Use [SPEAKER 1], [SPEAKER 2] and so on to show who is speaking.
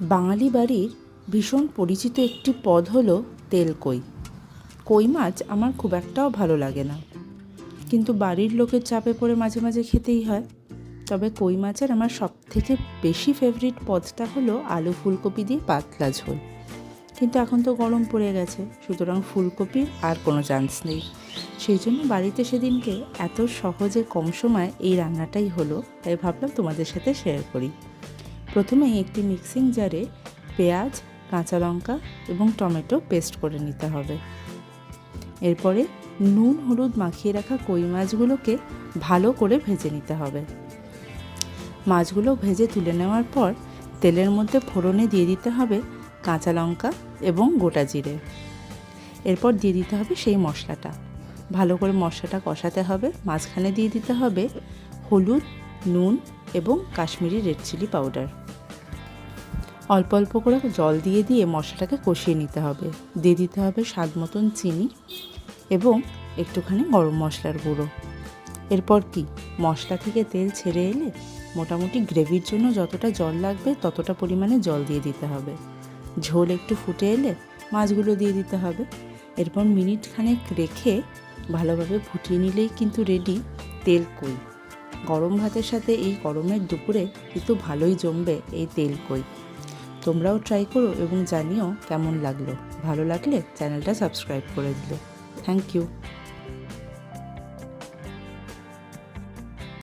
[SPEAKER 1] বাঙালি বাড়ির ভীষণ পরিচিত একটি পদ হলো তেল কই কই মাছ আমার খুব একটাও ভালো লাগে না। কিন্তু বাড়ির লোকের চাপে পড়ে মাঝে মাঝে খেতেই হয়। তবে কই মাছের আমার সবথেকে বেশি ফেভারিট পদটা হলো আলু ফুলকপি দিয়ে পাতলা ঝোল। কিন্তু এখন তো গরম পড়ে গেছে, সুতরাং ফুলকপির আর কোনো চান্স নেই। সেই জন্য বাড়িতে সেদিনকে এত সহজে কম সময় এই রান্নাটাই হলো, তাই ভাবলাম তোমাদের সাথে শেয়ার করি। প্রথমেই একটি মিক্সিং জারে পেঁয়াজ, কাঁচা লঙ্কা এবং টমেটো পেস্ট করে নিতে হবে। এরপরে নুন, হলুদ মাখিয়ে রাখা কই মাছগুলোকে ভালো করে ভেজে নিতে হবে। মাছগুলো ভেজে তুলে নেওয়ার পর তেলের মধ্যে ফোড়নে দিয়ে দিতে হবে কাঁচা লঙ্কা এবং গোটা জিরে। এরপর দিয়ে দিতে হবে সেই মশলাটা। ভালো করে মশলাটা কষাতে হবে। মাঝখানে দিয়ে দিতে হবে হলুদ, নুন এবং কাশ্মীরি রেড চিলি পাউডার। অল্প অল্প করে জল দিয়ে দিয়ে মশলাটাকে কষিয়ে নিতে হবে। দিয়ে দিতে হবে স্বাদ মতন চিনি এবং একটুখানি গরম মশলার গুঁড়ো। এরপর কি? মশলা থেকে তেল ছেড়ে এলে মোটামুটি গ্রেভির জন্য যতটা জল লাগবে ততটা পরিমাণে জল দিয়ে দিতে হবে। ঝোল একটু ফুটে এলে মাছগুলো দিয়ে দিতে হবে। এরপর মিনিট খানেক রেখে ভালোভাবে ফুটিয়ে নিলেই কিন্তু রেডি তেল কই। গরম ভাতের সাথে এই গরমের দুপুরে কিন্তু ভালোই জমবে এই তেল কই। তোমরাও ট্রাই করো এবং জানিও কেমন লাগল। ভালো লাগলে চ্যানেলটা সাবস্ক্রাইব করে দিলে থ্যাংক ইউ